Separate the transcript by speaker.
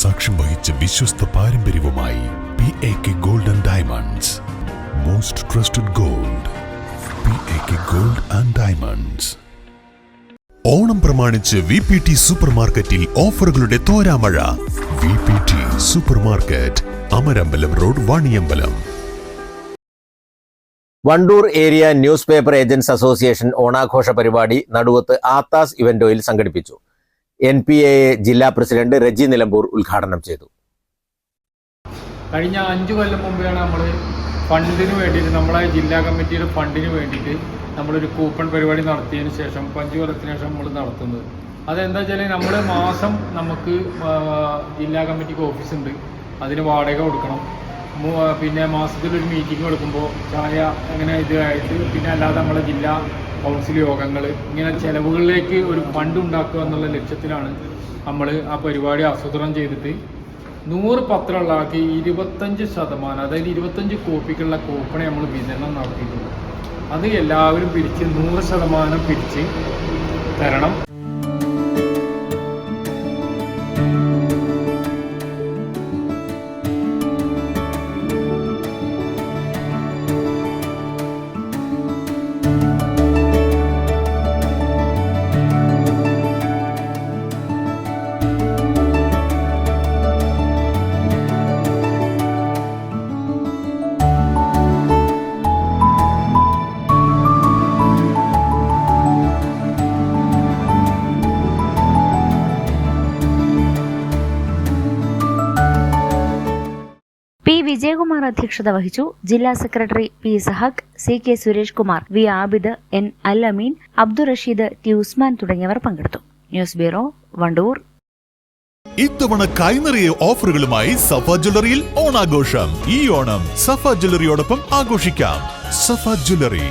Speaker 1: സാക്ഷ്യം വഹിച്ച വിശ്വസ്ത പാരമ്പര്യവുമായി P A K gold and diamonds most trusted gold P A K gold and diamonds Onam പ്രമാണിച്ച് V P T super മാർക്കറ്റിൽ ഓഫറുകളുടെ തോരാമഴ. V P T super market Amarambalam road Vaniyambalam.
Speaker 2: Wandoor area news paper agents association ഓണാഘോഷ പരിപാടി നടുവത്ത് ആത്താസ് ഇവന്റോയിൽ സംഘടിപ്പിച്ചു. N P A ജില്ലാ president Reji Nilambur ഉദ്ഘാടനം ചെയ്തു.
Speaker 3: കഴിഞ്ഞ അഞ്ച് കൊല്ലം മുമ്പെയാണ് നമ്മൾ ഫണ്ടിന് വേണ്ടിയിട്ട് നമ്മളെ ജില്ലാ കമ്മിറ്റിയുടെ ഫണ്ടിന് വേണ്ടിയിട്ട് നമ്മളൊരു കൂപ്പൺ പരിപാടി നടത്തിയതിന് ശേഷം അഞ്ചു കൊല്ലത്തിന് ശേഷം നമ്മൾ നടത്തുന്നത്. അതെന്താ വെച്ചാൽ നമ്മൾ മാസം നമുക്ക് ജില്ലാ കമ്മിറ്റിക്ക് ഓഫീസുണ്ട്. അതിന് വാടക കൊടുക്കണം. പിന്നെ മാസത്തിലൊരു മീറ്റിംഗ് കൊടുക്കുമ്പോൾ ചായ അങ്ങനെ ഇതായിട്ട് പിന്നെ അല്ലാതെ നമ്മളെ ജില്ലാ കൗൺസിൽ യോഗങ്ങൾ ഇങ്ങനെ ചെലവുകളിലേക്ക് ഒരു ഫണ്ട് ഉണ്ടാക്കുക എന്നുള്ള ലക്ഷ്യത്തിലാണ് നമ്മൾ ആ പരിപാടി ആസൂത്രണം ചെയ്തിട്ട് നൂറ് പത്രമുള്ളാക്കി ഇരുപത്തഞ്ച് ശതമാനം അതായത് ഇരുപത്തഞ്ച് കോപ്പിക്കുള്ള കൂപ്പണെ നമ്മൾ വിതരണം നടത്തിയിട്ടുണ്ട്. അത് എല്ലാവരും പിരിച്ച് നൂറ് ശതമാനം പിരിച്ച് തരണം.
Speaker 4: പി വിജയകുമാർ അധ്യക്ഷത വഹിച്ചു. ജില്ലാ secretary P Sahak C K Suresh Kumar V Abid N Al Ameen Abdul Rasheed T Usman തുടങ്ങിയവർ പങ്കെടുത്തു. News bureau Wandoor.
Speaker 1: ഇത്തവണ കൈനിറിയ ഓഫറുകളുമായി സഫ ജ്വല്ലറിയിൽ ഓണാഘോഷം. ഈ ഓണം സഫ ജ്വല്ലറിയോടൊപ്പം ആഘോഷിക്കാം. സഫ ജ്വല്ലറി.